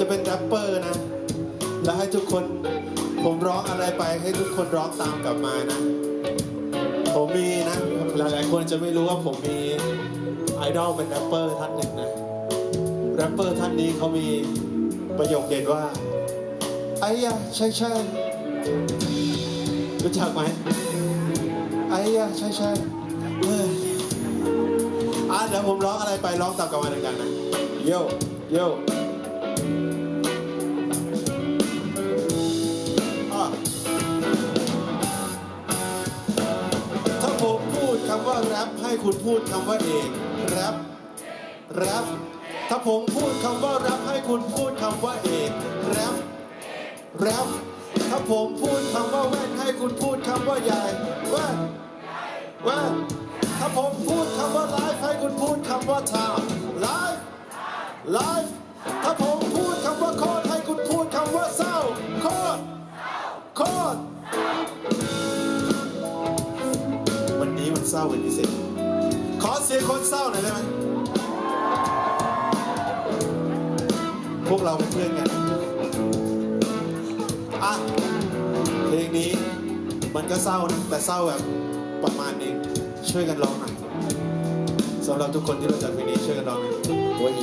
จะเป็นแรปเปอร์นะ แล้วให้ทุกคนผมร้องอะไรไปให้ทุกคนร้องตามกลับมานะ ผมมีนะ หลายๆคนจะไม่รู้ว่าผมมีไอดอลเป็นแรปเปอร์ท่านหนึ่งนะแรปเปอร์ท่านนี้เขามีประโยคเด็ดว่าไอ้ยะใช่ใช่รู้จักไหมไอ้ยะใช่ใช่เฮ้ยอะเดี๋ยวผมร้องอะไรไปร้องตามกันมาดังๆนะโยโย ให้คุณพูดคำว่าเอกแรปแรปถ้าผมพูดคำว่าแรปให้คุณพูดคำว่าเอกแรปแรปถ้าผมพูดคำว่าแว่นให้คุณพูดคำว่าใหญ่แว่นแว่นถ้าผมพูดคำว่าไลฟ์ให้คุณพูดคำว่าทาวไลฟ์ไลฟ์ถ้าผมพูดคำว่าโคตรให้คุณพูดคำว่าเศร้าโคตรโคตรวันนี้มันเศร้าเป็นพิเศษ ขอเสียงคนเศร้าหน่อยได้ไหมพวกเราเป็นเพื่อนกัน อะ เพลงนี้มันก็เศร้านะ แต่เศร้าแบบประมาณนึงช่วยกันร้องหน่อยสำหรับทุกคนที่รู้จักเพลงนี้ช่วยกันร้องหน่อยโอ้ย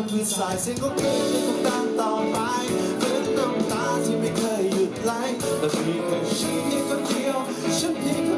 มันพื้นสายเสียงของเธอยังคงดังต่อไปเป็นน้ำตาที่ไม่เคยหยุดไหลแต่เพียงแค่ฉันเพียงคนเดียวฉันเพียงค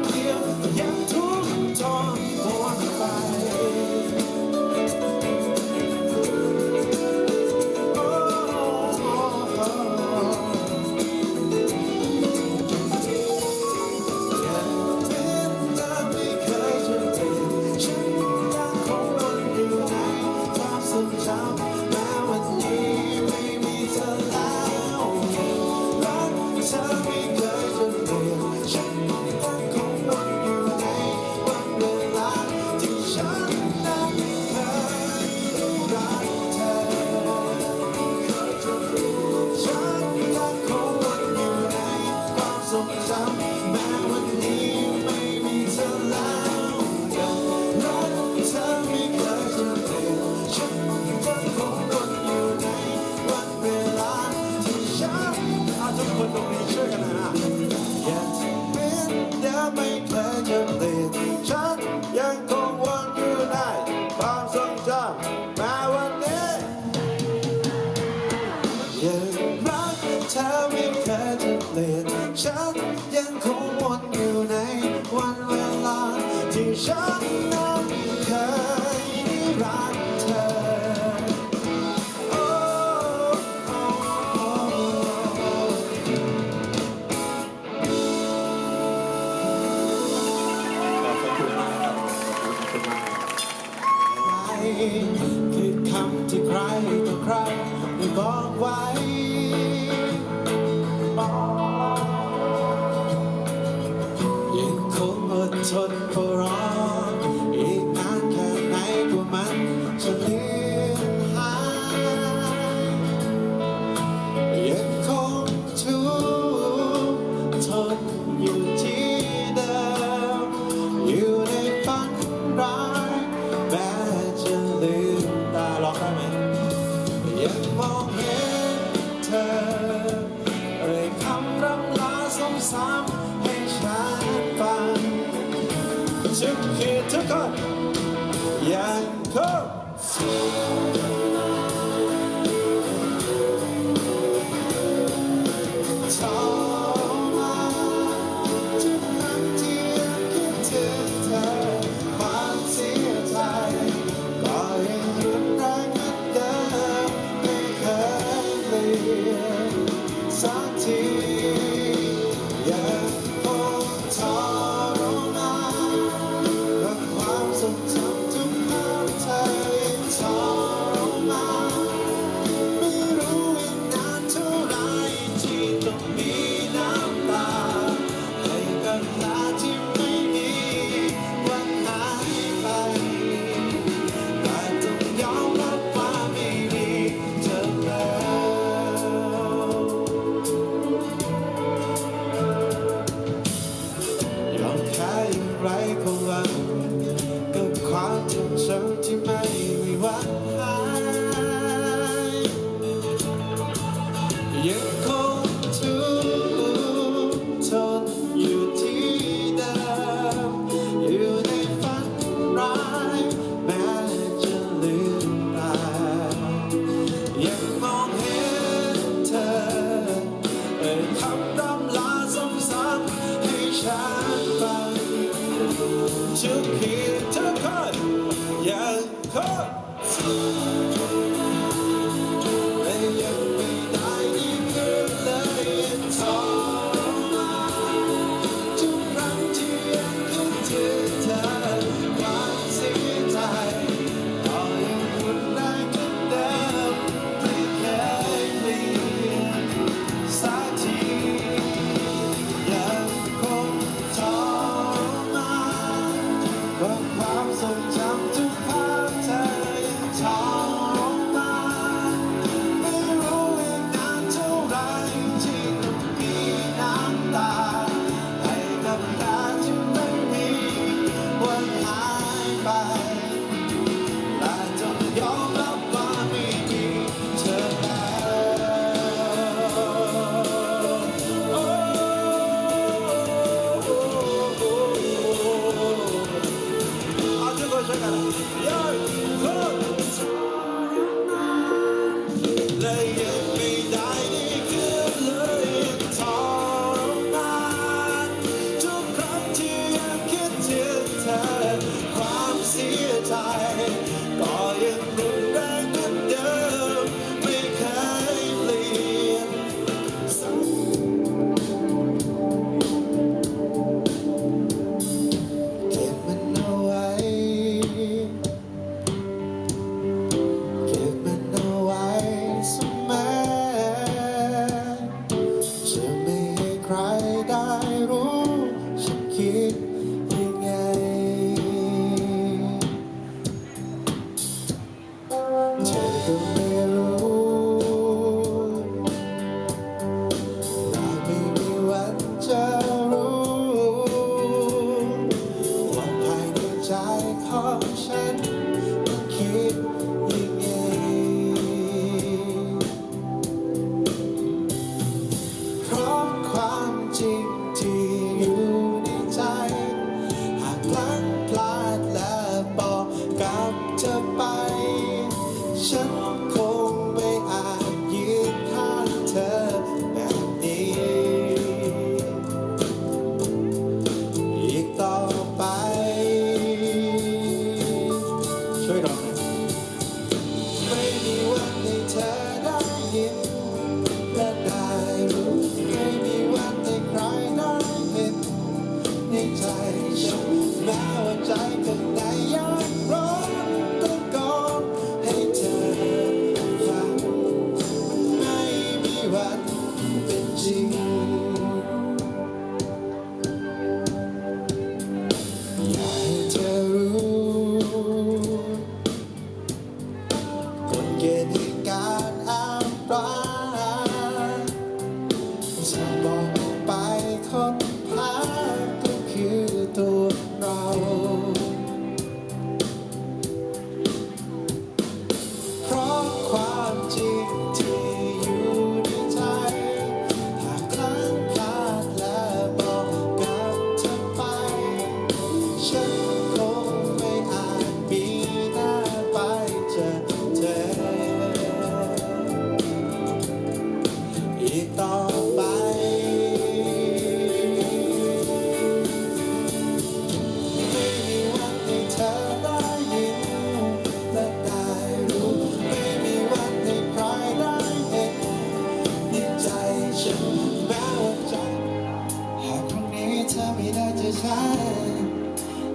สาย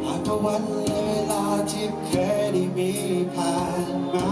หากวันและเวลาที่เคยได้มีผ่านมา